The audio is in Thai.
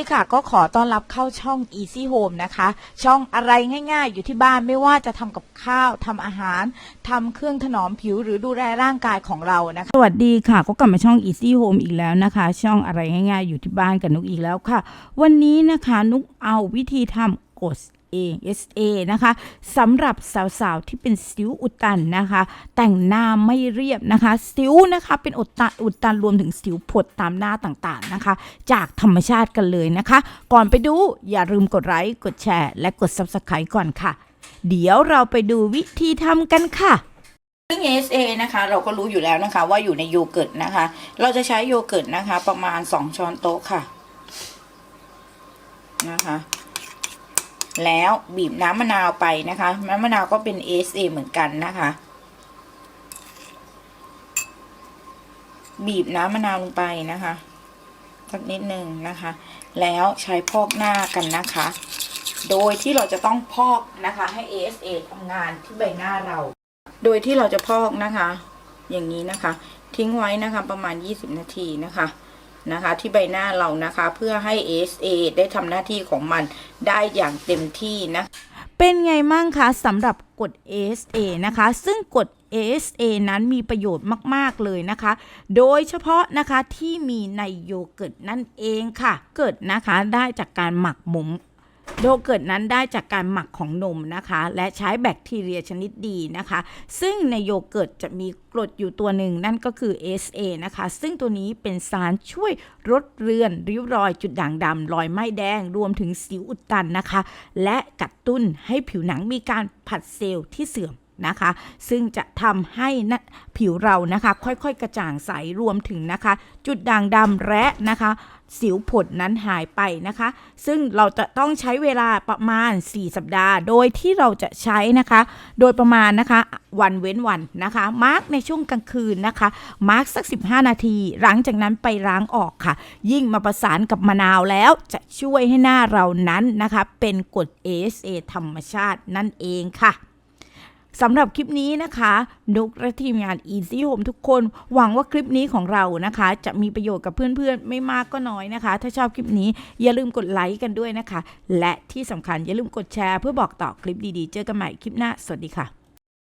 นี่ค่ะก็ขอต้อนรับเข้าช่อง Easy Home นะคะ ช่องอะไรง่ายๆ อยู่ที่บ้านไม่ว่าจะทำกับข้าวทำอาหาร ทำเครื่องถนอมผิวหรือดูแลร่างกายของเรานะคะ สวัสดีค่ะ ก็กลับมาช่อง Easy Home อีกแล้วนะคะ ช่องอะไรง่ายๆ อยู่ที่บ้านกับนุกอีกแล้วค่ะ วันนี้นะคะนุกเอาวิธีทำกด A S A นะคะสำหรับสาวๆ ที่เป็นสิวอุดตันนะคะ แต่งหน้าไม่เรียบนะคะ สิวนะคะเป็นอุดตันอุดตันรวมถึงสิวผดตามหน้าต่างๆนะคะ จากธรรมชาติกันเลยนะคะ ก่อนไปดูอย่าลืมกดไลค์กดแชร์และกด Subscribe ก่อนค่ะ เดี๋ยวเราไปดูวิธีทำกันค่ะซึ่ง ASA นะคะเราก็รู้อยู่แล้วนะคะว่าอยู่ในโยเกิร์ตนะคะ เราจะใช้โยเกิร์ตนะคะ ประมาณ 2 ช้อนโต๊ะค่ะนะคะ แล้วบีบน้ำมะนาวไปนะคะ น้ำมะนาวก็เป็น ASA เหมือนกันนะคะ บีบน้ำมะนาวลงไปนะคะสักนิดหนึ่งนะคะ แล้วใช้พอกหน้ากันนะคะ โดยที่เราจะต้องพอกนะคะ ให้ ASA ทำงานที่ใบหน้าเรา โดยที่เราจะพอกนะคะ อย่างนี้นะคะ ทิ้งไว้นะคะประมาณ 20 นาทีนะคะ นะคะ ที่ใบหน้าเรานะคะ เพื่อให้ ASA ได้ทำหน้าที่ของมันได้อย่างเต็มที่นะเป็นไงมั่งคะสำหรับกฎ ASA นะคะ ซึ่งกฎ ASA นั้นมีประโยชน์มาก ๆ เลยนะคะ โดยเฉพาะนะคะที่มีในโยเกิร์ตนั่นเองค่ะ เกิดนะคะได้จากการหมักหมม โยเกิร์ตนั้นได้จากการหมักของนมนะคะ และใช้แบคทีเรียชนิดดีนะคะ ซึ่งในโยเกิร์ตจะมีกรดอยู่ตัวหนึ่งนั่นก็คือ SA นะคะ ซึ่งตัวนี้เป็นสารช่วยลดเรือน ริ้วรอยจุดด่างดำรอยไหม้แดง รวมถึงสิวอุดตันนะคะ และกระตุ้นให้ผิวหนังมีการผัดเซลล์ที่เสื่อมนะคะ ซึ่งจะทำให้นะผิวเรานะคะ ค่อยๆ กระจ่างใสรวมถึงนะคะ จุดด่างดำและนะคะ สิวผดนั้นหายไปนะคะ ซึ่งเราจะต้องใช้เวลาประมาณ 4 สัปดาห์ โดยที่เราจะใช้นะคะ โดยประมาณนะคะ วันเว้นวันนะคะ มาร์กในช่วงกลางคืนนะคะ มาร์กสัก 15 นาที หลังจากนั้นไปล้างออกค่ะ ยิ่งมาประสานกับมะนาวแล้วจะช่วยให้หน้าเรานั้นนะคะ เป็นกรด ASA ธรรมชาตินั่นเองค่ะ สำหรับคลิปนี้นะคะนุกและทีมงาน Easy Home ทุกคน หวังว่าคลิปนี้ของเรานะคะ จะมีประโยชน์กับเพื่อนๆ ไม่มากก็น้อยนะคะ ถ้าชอบคลิปนี้อย่าลืมกดไลค์กันด้วยนะคะ และที่สำคัญอย่าลืมกดแชร์เพื่อบอกต่อคลิปดีๆ เจอกันใหม่คลิปหน้า สวัสดีค่ะ